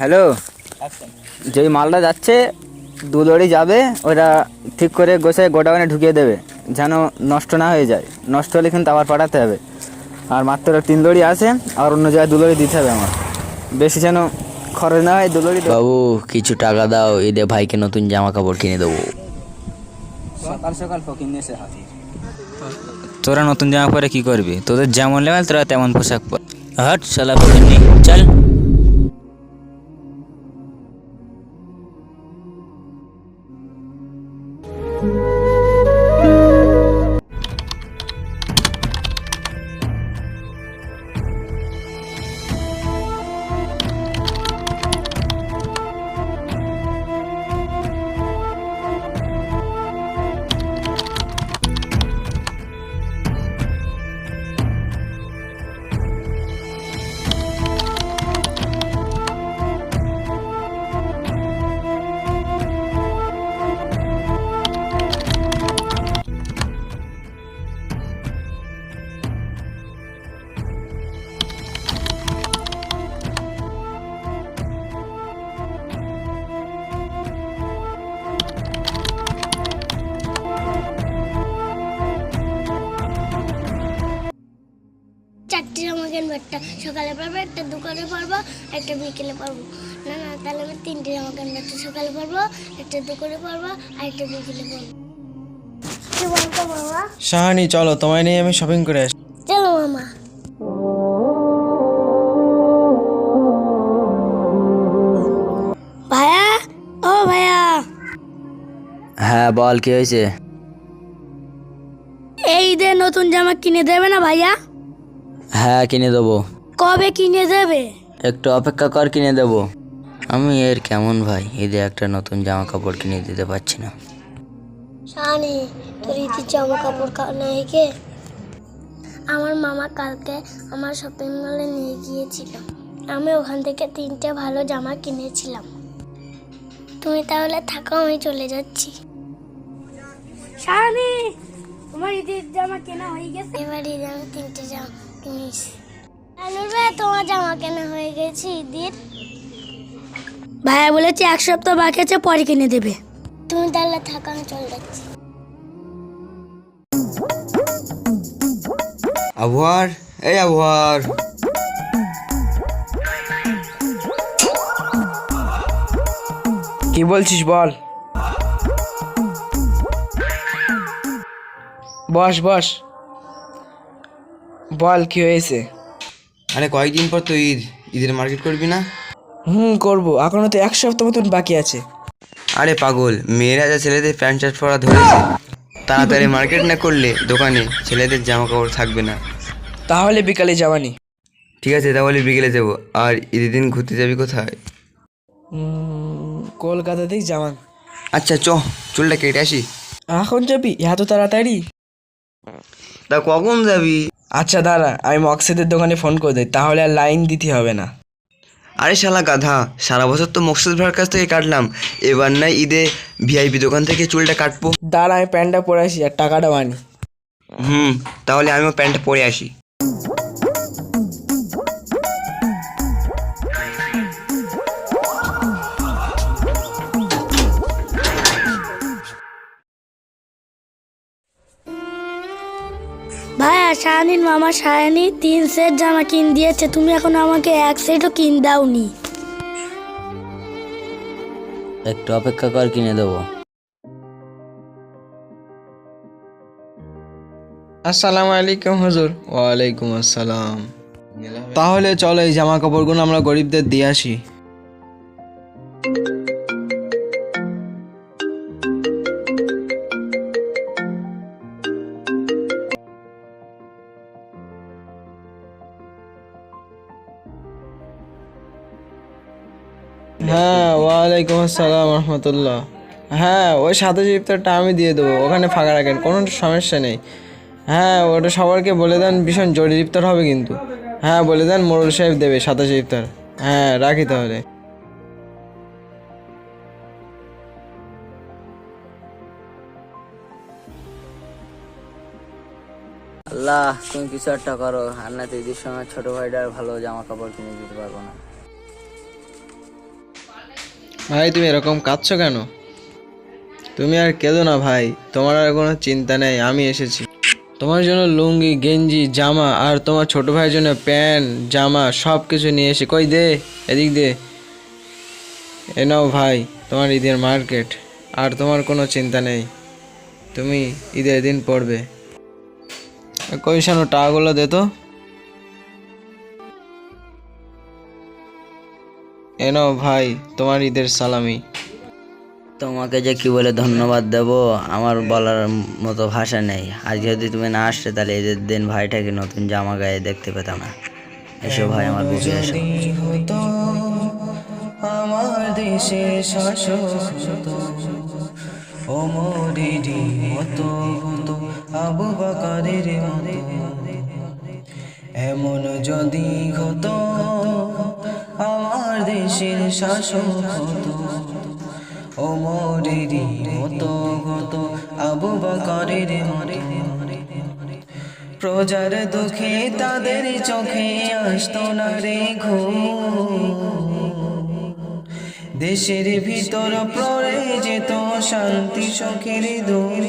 Hello? যেই মালটা যাচ্ছে দু লরি যাবে ওটা ঠিক করে গোছায় গোডাউনে ঢুকিয়ে দেবে যেন নষ্ট না হয়ে যায়। নষ্ট হলে কিন্তু আবার পাঠাতে হবে। আর মাত্র তিন লরি আছে আর অন্য জায়গায় দু লরি দিতে হবে আমার। বেশি যেন খরচ না হয় দু লরি বাবু কিছু টাকা দাও ঈদে ভাইকে নতুন জামা কাপড় কিনে দেবো। সকাল সকাল ফকিং এসে হাজির। তোরা নতুন জামা পরে কি করবি? তোদের যেমন লেভেল তোরা তেমন পোশাক পর হট শালা ফকিন্নি চল। একটা সকালে পারব একটা দোকানে পারব একটা বিকেলে পারব না না তাহলে আমি তিনটে জামা কিনবো একটা সকালে পারব একটা দোকানে পারব আর একটা বিকেলে পারব কি শাহানি চলো তোমায় নিয়ে আমি শপিং করে আসি। চলো মামা। ভাইয়া ও ভাইয়া হ্যাঁ বল কি হয়েছে? এই ঈদে নতুন জামা কিনে দেবে না ভাইয়া? হ্যাঁ কিনে দেবো। কবে কিনে দেবে? একটু অপেক্ষা কর কিনে দেবো। আমি এর কেমন ভাই? ঈদে একটা নতুন জামা কাপড় কিনে দিতে পারছি না। শানি তোর ঈদের জামা কাপড় নাই কে আমার মামা কালকে আমার শপিং মলে নিয়ে গিয়েছিল। আমি ওখান থেকে তিনটে ভালো জামা কিনেছিলাম। তুমি তাহলে থাকো আমি চলে যাচ্ছি। শানি তোমার ঈদের জামা কেনা হয়ে গেছে? এবার ঈদে আমি তিনটে জামা তোমার জামা কেনা হয়ে গেছে ঈদের। ভাইয়া বলেছে এক সপ্তাহ বাকি আছে পরে কিনে দেবে। তুমি তাহলে থাকো চলে যাচ্ছি। আবহাওয়ার এই আবহাওয়ার। কি বলছিস বল? বস বস। বল কি হয়েছে? আরে কয়েকদিন পর তো ঈদ। ঈদের মার্কেট করবি না? হুম করব। এখনও তো এক সপ্তাহ মতন বাকি আছে। আরে পাগল মেয়েরা যা ছেলেদের প্যান্ট শার্ট পরা ধরেছে তাড়াতাড়ি মার্কেট না করলে দোকানে ছেলেদের জামা কাপড় থাকবে না। তাহলে বিকালে যাওয়ানি। ঠিক আছে তাহলে বিকেলে যাব। আর ঈদের দিন ঘুরতে যাবি কোথায়? কলকাতাতেই যাওয়ান। আচ্ছা চ চুলটা কেটে আসি। এখন যাবি? এত তাড়াতাড়ি? তা কখন যাবি? আচ্ছা দাঁড়া আমি মকসেদের দোকানে ফোন করে দিই তাহলে আর লাইন দিতে হবে না। আরে শালা গাধা সারা বছর তো মকসেদ ভাইয়ের কাছ থেকে কাটলাম এবার না ঈদে ভিআইপি দোকান থেকে চুলটা কাটবো। দাঁড়া আমি প্যান্টটা পরে আসি আর টাকাটা আনি হুম তাহলে আমিও প্যান্টটা পরে আসি। ভাইয়া মামা শাহানি তিন সেট জামা কিন দিয়েছে তুমি এখন আমাকে এক সেটও কিন দাওনি। একটু অপেক্ষা কর কিনে দেবো। আসসালামু আলাইকুম হুজুর। ওয়ালাইকুম আসসালাম। তাহলে চলো এই জামা কাপড়গুলো আমরা গরিবদের দিয়ে আসি। ওয়ালাইকুম আসসালাম রহমতুল্লাহ। হ্যাঁ ওই সাতাশ ইফতারটা আমি দিয়ে দেবো, ওখানে ফাঁকা রাখেন, কোনো সমস্যা নেই। হ্যাঁ ওটা সবারকে বলে দেন, ভীষণ জরুরি ইফতার হবে কিন্তু। হ্যাঁ বলে দেন মোরল সাহেব দেবে সাতাশ ইফতার হ্যাঁ রাখি তাহলে। আল্লাহ, তুমি কিছু একটা করো। আর না, তো ঈদের সময় ছোট ভাইটার ভালো জামা কাপড় কিনে দিতে পারব না। ভাই, তুমি এরকম কাঁদছো কেন? তুমি আর কেঁদো না ভাই, তোমার আর কোনো চিন্তা নেই, আমি এসেছি। তোমার জন্য লুঙ্গি, গেঞ্জি, জামা আর তোমার ছোট ভাইয়ের জন্য প্যান্ট, জামা সব কিছু নিয়ে এসে কই দে, এদিক দে। এ নাও ভাই, তোমার ঈদের মার্কেট, আর তোমার কোনো চিন্তা নেই। তুমি ঈদের দিন পড়বে। কই শানু, টাকাগুলো দে তো। এ নাও ভাই তোমার ঈদের সালামি। তোমাকে যে কি বলে ধন্যবাদ দেব আমার বলার মতো ভাষা নেই। আজ যদি তুমি না আসতে তাহলে ঈদের দিন ভাইটাকে নতুন জামা গায়ে দেখতে পেতাম না। এসো ভাই আমার বুকে এসো হতো আমার দেশে শাসক হতো ওমরেরই মতো হতো আবু বাকারের মতো। এমন যদি হতো দেশের শাসক হতো। ওমরেরই মতো হতো আবু বাকারের মতো। প্রজার দুঃখে তাদের চোখে আসতো না রে দেশের ভিতর পড়ে যেত শান্তি, সুখের দূর